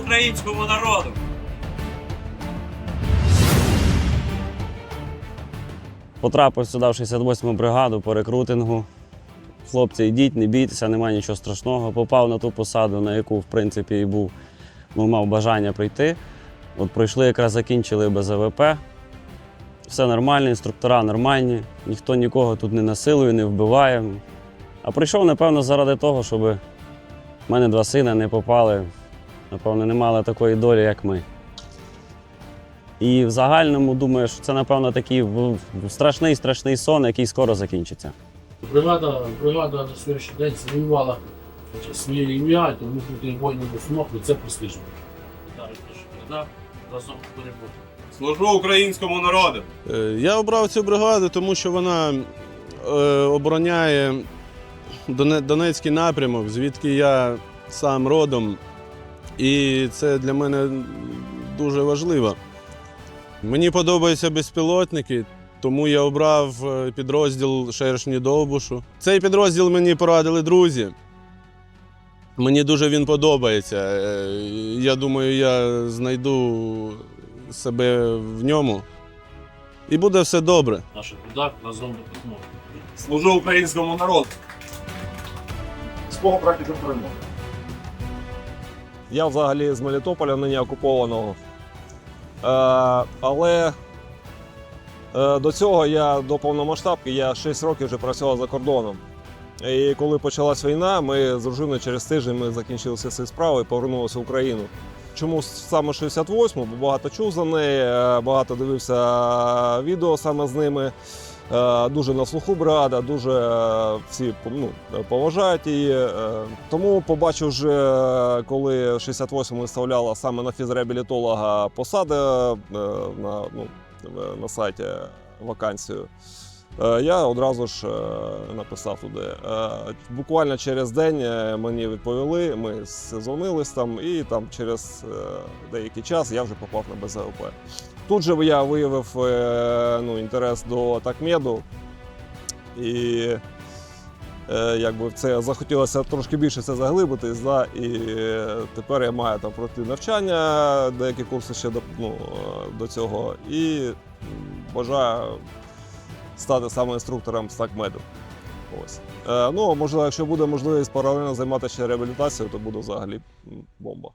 українському народу! Потрапив сюди в 68-му бригаду по рекрутингу. Хлопці, йдіть, не бійтеся, немає нічого страшного. Попав на ту посаду, на яку, в принципі, і був, ну, мав бажання прийти. От пройшли, якраз закінчили без АВП. Все нормально, інструктора нормальні, ніхто нікого тут не насилує, не вбиває. А прийшов, напевно, заради того, щоб в мене два сина не попали, напевно, не мали такої долі, як ми. І в загальному думаю, що це, напевно, такий страшний страшний сон, який скоро закінчиться. Бригада, бригада на сьогоднішній день завоювала своє ім'я, тому бути воїном установки це престижно. Так, разом перебути. Служу українському народу! Е, Я обрав цю бригаду, тому що вона е, обороняє Донецький напрямок, звідки я сам родом. І це для мене дуже важливо. Мені подобаються безпілотники, тому я обрав е, підрозділ Шершні Довбушу. Цей підрозділ мені порадили друзі. Мені дуже він подобається. Е, Я думаю, я знайду себе в ньому. І буде все добре. Наш кудак разом до перемоги. Служу українському народу! З кого практика перемоги? Я взагалі з Мелітополя нині окупованого. Е, але е, до цього я до повномасштабки я 6 років вже працював за кордоном. І коли почалась війна, ми з дружиною через тиждень ми закінчили всі ці справи і повернулися в Україну. Чому саме 68-му? Бо багато чув за неї, е, багато дивився відео саме з ними. Е, Дуже на слуху бригада, дуже е, всі ну, поважають її. Е, Тому побачив вже, коли 68 виставляла саме на фізреабілітолога посади на, ну, на сайті вакансію. Е, Я одразу ж е, написав туди. Е, Буквально через день мені відповіли, ми сезонились там, і там через деякий час я вже попав на БЗОП. Тут же я виявив ну, інтерес до такмеду. І якби це захотілося трошки більше це заглибитись, да, і тепер я маю там пройти навчання, деякі курси ще до, ну, до цього, і бажаю стати саме інструктором стакмеду. Ось. Е, ну, можливо, якщо буде можливість паралельно займатися реабілітацією, то буде взагалі бомба.